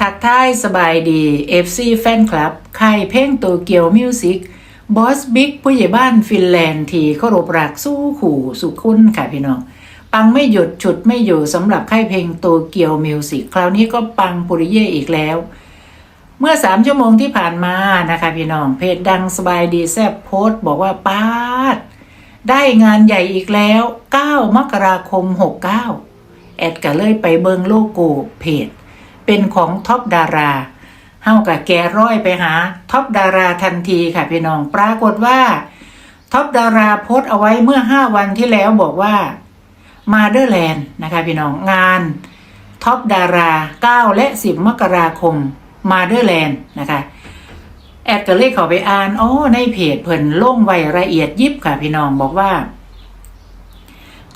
ทักทายสบายดี FC แฟนคลับค่ายเพลงโตเกียวมิวสิกบอสบิ๊กผู้ใหญ่บ้านฟินแลนด์ที่เคารพรักสู้ขู่สุคุณค่ะพี่น้อง ปังไม่หยุดฉุดไม่อยู่สำหรับค่ายเพลงโตเกียวมิวสิกคราวนี้ก็ปังปุริเย่อีกแล้ว เมื่อสามชั่วโมงที่ผ่านมานะคะพี่น้อง เพจดังสบายดีแซบโพสต์บอกว่าป้าด ได้งานใหญ่อีกแล้ว 9 มกราคม 69 แอดก็เลยไปเบิงโลโก้เพจ เป็นของท็อปดาราเฮากับแกร้อยไปหาท็อปดาราทันทีค่ะพี่น้องปรากฏว่าท็อปดาราโพสเอาไว้เมื่อ5วันที่แล้วบอกว่ามาเดอร์แลนด์นะคะพี่น้องงานท็อปดารา 9 และ 10 มกราคมมาเดอร์แลนด์นะคะแอดก็เลยเข้าไปอ่านอ๋อในเพจเพิ่นลงไว้ละเอียดยิบค่ะพี่น้องบอกว่า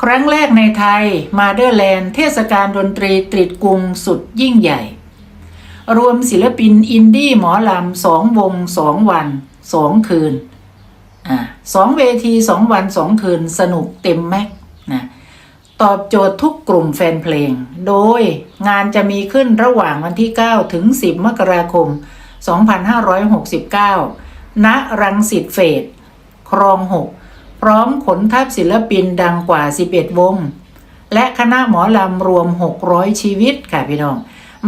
ครั้งแรกในไทยมาเดอร์แลนด์เทศกาลดนตรีตริดกรุงสุดยิ่งใหญ่ รวมศิลปินอินดี้หมอลำสองวงสองวันสองคืนอสองเวทีสองวันสองคืนสนุกเต็มแม็กนะตอบโจทย์ทุกกลุ่มแฟนเพลง โดยงานจะมีขึ้นระหว่างวันที่ 9 ถึง 10 มกราคม 2569 ณ รังสิตเฟส ครอง 6 พร้อมขนทัพศิลปินดังกว่า 11 วง และคณะหมอลำรวม 600 ชีวิตค่ะพี่น้อง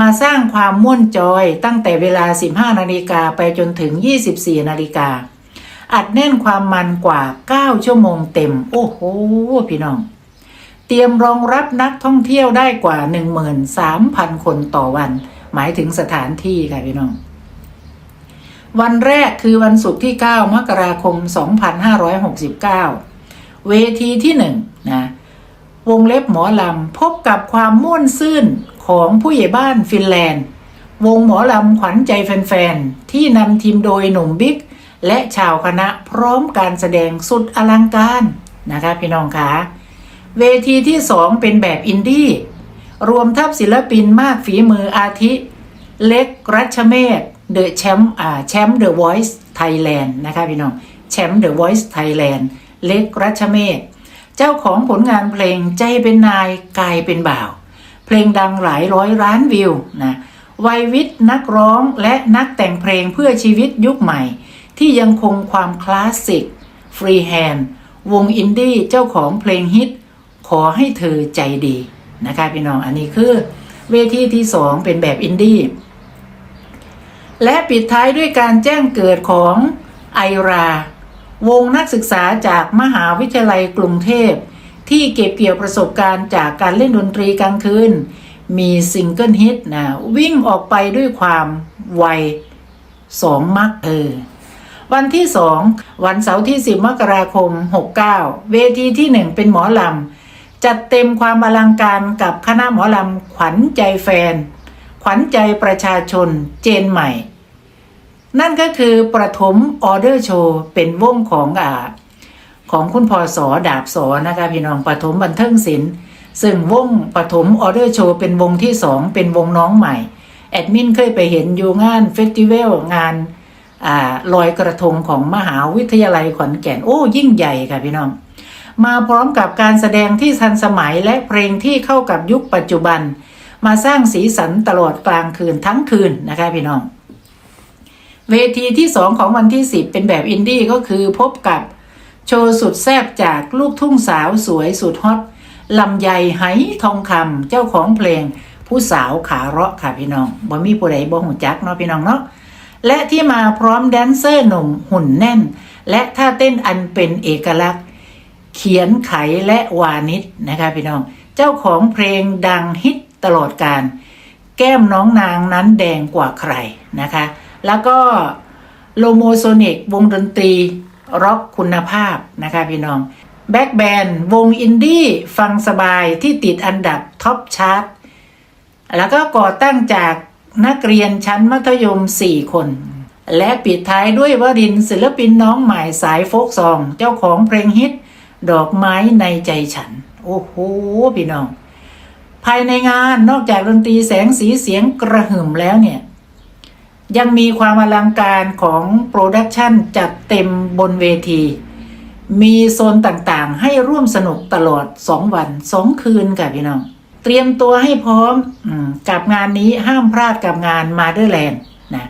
มาสร้างความม่วนจอยตั้งแต่เวลา 15 นาฬิกาไปจนถึง 24 นาฬิกา อัดแน่นความมันกว่า 9 ชั่วโมงเต็ม โอ้โห พี่น้อง เตรียมรองรับนักท่องเที่ยวได้กว่า 13,000 คนต่อวัน หมายถึงสถานที่ค่ะพี่น้อง วันแรกคือวันศุกร์ที่ 9 มกราคม 2569 เวทีที่1นงนะวงเล็บหมอลำ พบกับความม่วนซื่นของผู้ใหญ่บ้านฟินแลนด์ วงหมอลำขวัญใจแฟนๆ ที่นำทีมโดยหนุ่มบิ๊ก และชาวคณะพร้อมการแสดงสุดอลังการนะคะพี่น้องคะเวทีที่ 2 เป็นแบบอินดี้รวมทัพศิลปินมากฝีมืออาทิ เล็กรัชเมธ เดอะแชมป์อ่าแชมป์เดอะวอยซ์ไทยแลนด์นะคะพี่น้องแชมป์เดอะวอยซ์ไทยแลนด์เล็กรัชเมธเจ้าของผลงานเพลงใจเป็นนายกายเป็นบ่าว เพลงดังหลายร้อยล้านวิวนะวัยวิทย์นักร้องและนักแต่งเพลงเพื่อชีวิตยุคใหม่ ที่ยังคงความคลาสสิก ฟรีแฮนด์วงอินดี้เจ้าของเพลงฮิต ขอให้เธอใจดีนะคะพี่น้องอันนี้คือเวทีที่สองเป็นแบบอินดี้ และปิดท้ายด้วยการแจ้งเกิดของไอรา วงนักศึกษาจากมหาวิทยาลัยกรุงเทพ ที่เก็บเกี่ยวประสบการณ์จากการเล่นดนตรีกลางคืน มีซิงเกิลฮิตนะวิ่งออกไปด้วยความไวสองมักเออวันที่สองวันเสาร์ที่ 10 มกราคม 69 เวทีที่หนึ่งเป็นหมอลำ จัดเต็มความอลังการกับคณะหมอลำขวัญใจแฟน ขวัญใจประชาชนเจนใหม่ นั่นก็คือประถมออเดอร์โชว์เป็นวงของอ่าของคุณพอสอดาบสอนะคะพี่น้องปฐมบันเทิงศิลป์ซึ่งวงปฐมออเดอร์โชว์เป็นวงที่สองเป็นวงน้องใหม่ แอดมินเคยไปเห็นอยู่งานเฟสติวัลงานอ่าลอยกระทงของมหาวิทยาลัยขอนแก่น โอ้ ยิ่งใหญ่ค่ะพี่น้อง มาพร้อมกับการแสดงที่ทันสมัยและเพลงที่เข้ากับยุคปัจจุบัน มาสร้างสีสันตลอดกลางคืนทั้งคืนนะคะพี่น้อง เวทีที่สองของวันที่10เป็นแบบอินดี้ก็คือพบกับโชว์สุดแซ่บจากลูกทุ่งสาวสวยสุดฮอตลำไยไหทองคำเจ้าของเพลงผู้สาวขาเราะค่ะพี่น้องบ่มีผู้ใดบ่หูจักเนาะพี่น้องเนาะและที่มาพร้อมแดนเซอร์หนุ่มหุ่นแน่น และท่าเต้นอันเป็นเอกลักษณ์ เขียนไขและวานิชนะคะพี่น้อง เจ้าของเพลงดังฮิต ตลอดการ แก้มน้องนางนั้นแดงกว่าใครนะคะ แล้วก็โลโมโซนิกวงดนตรีร็อกคุณภาพนะคะพี่น้องแบ็กแบนวงอินดี้ฟังสบายที่ติดอันดับท็อปชาร์ตแล้วก็ก่อตั้งจากนักเรียนชั้นมัธยม 4 คน และปิดท้ายด้วยวรินศิลปินน้องใหม่สายโฟกซอง เจ้าของเพลงฮิต ดอกไม้ในใจฉัน โอ้โหพี่น้อง ภายในงานนอกจากดนตรีแสงสีเสียงกระหึ่มแล้วเนี่ย ยังมีความอลังการของโปรดักชันจัดเต็มบนเวที มีโซนต่างๆ ให้ร่วมสนุกตลอด 2 วัน 2 คืนค่ะพี่น้อง เตรียมตัวให้พร้อมอมกับงานนี้ห้ามพลาดกับงานมาเดอร์แลนด์นะ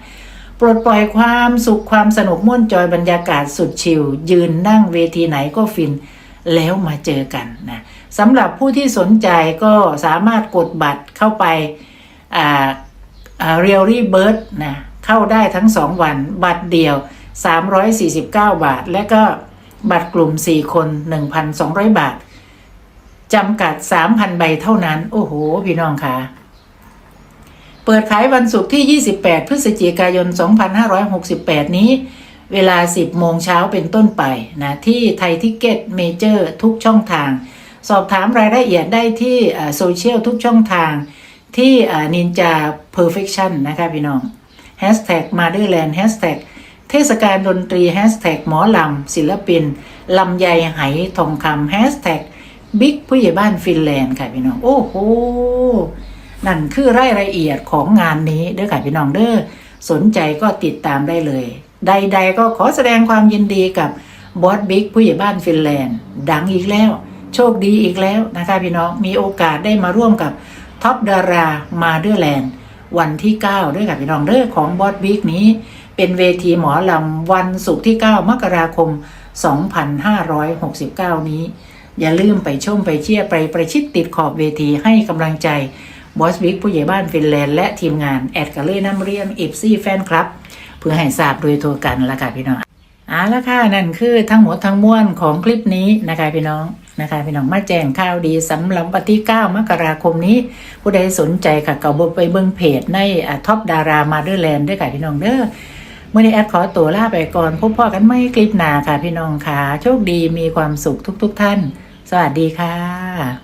ปลดปล่อยความสุขความสนุกม่วนจอยบรรยากาศสุดชิลยืนนั่งเวทีไหนก็ฟินแล้วมาเจอกันนะ สำหรับผู้ที่สนใจก็สามารถกดบัตรเข้าไปอ่าอ่าเรียลลี่เบิร์ดนะเข้าได้ทั้ง 2 วัน บัตรเดียว 349 บาท และก็บัตรกลุ่ม 4 คน 1,200 บาทจำกัด 3,000 ใบเท่านั้น โอ้โห พี่น้องคะเปิดขายวันศุกร์ที่ 28 พฤศจิกายน 2568 นี้ เวลา 10 โมงเช้าเป็นต้นไปนะที่ไทยทิกเก็ตเมเจอร์ทุกช่องทาง สอบถามรายละเอียดได้ที่โซเชียลทุกช่องทางที่นินจา perfection นะคะพี่น้อง Hashtag Motherland Hashtag เทศกาลดนตรี Hashtag หมอลำ ศิลปิน ลำไยไหทองคำ Hashtag บิ๊กผู้ใหญ่บ้านฟินแลนด์ค่ะพี่น้อง โอ้โห นั่นคือรายละเอียดของงานนี้เด้อค่ะพี่น้องเด้อสนใจก็ติดตามได้เลย ใด ๆ ก็ขอแสดงความยินดีกับบอสบิ๊กผู้ใหญ่บ้านฟินแลนด์ ดังอีกแล้ว โชคดีอีกแล้วนะคะพี่น้องมีโอกาสได้มาร่วมกับท็อปดารามาเดอร์แลนด์วันที่ 9 ด้วยกับพี่น้องเด้องของบอสบิ๊กนี้ เป็นเวทีหมอลำวันศุกร์ที่ 9 มกราคม 2569 นี้ อย่าลืมไปชมไปเชียร์ไปประชิดติดขอบเวทีให้กำลังใจบอสบิ๊กผู้ใหญ่บ้านฟินแลนด์และทีมงาน แอดกาเล่น้ำเรียมเอฟซีแฟนคลับ เพื่อให้ทราบโดยทั่วกันละค่ะพี่น้องเอาละค่ะนั่นคือทั้งหมดทั้งมวลของคลิปนี้นะคะพี่น้อง นะคะพี่น้องมาแจ้งข่าวดีสำหรับวันที่9มกราคมนี้ ผู้ใดสนใจค่ะก็ไปเบิ่งเพจในท็อปดารามาเดอร์แลนด์ด้วยค่ะพี่น้องเด้อเมื่อนี้แอดขอตัวลาไปก่อนพบพ่อกันไม่คลิปหนาค่ะพี่น้องค่ะ โชคดีมีความสุขทุก ๆท่าน สวัสดีค่ะ